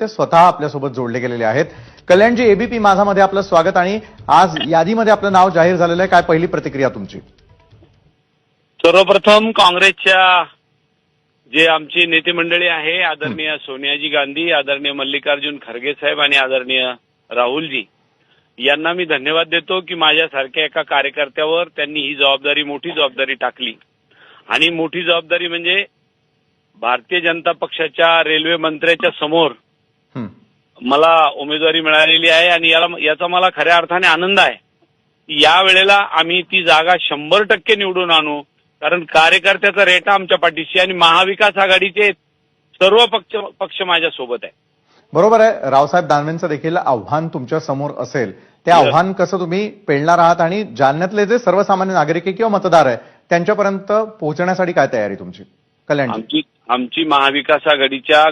ते स्वतः आपल्यासोबत जोडले गेलेले आहेत. कल्याणजी एबीपी माझामध्ये आपलं स्वागत आणि आज यादीमध्ये आपलं नाव जाहीर झालेलं आहे. काय पहिली प्रतिक्रिया तुमची? सर्वप्रथम काँग्रेसच्या जे आमची नेते मंडळी आहे आदरणीय सोनियाजी गांधी आदरणीय मल्लिकार्जुन खरगे साहेब आणि आदरणीय राहुलजी यांना मी धन्यवाद देतो की माझ्यासारख्या एका कार्यकर्त्यावर त्यांनी ही जबाबदारी मोठी जबाबदारी टाकली. आणि मोठी जबाबदारी म्हणजे भारतीय जनता पक्षाच्या रेल्वे मंत्र्याच्या समोर. मला उमेदवारी मिळालेली आहे आणि याला याचा मला खऱ्या अर्थाने आनंद आहे. या वेळेला आम्ही ती जागा शंभर टक्के निवडून आणू. कारण कार्यकर्त्याचा रेटा आमच्या पाठीशी आणि महाविकास आघाडीचे सर्व पक्ष पक्ष माझ्या सोबत आहे. बरोबर आहे. रावसाहेब दानवेंचं देखील आव्हान तुमच्यासमोर असेल. ते. आव्हान कसं तुम्ही पेलणार आहात आणि जालन्यातले जे सर्वसामान्य नागरिक आहे किंवा मतदार आहे त्यांच्यापर्यंत पोहोचण्यासाठी काय तयारी तुमची? कल्याण आमची आमची महाविकास आघाडीच्या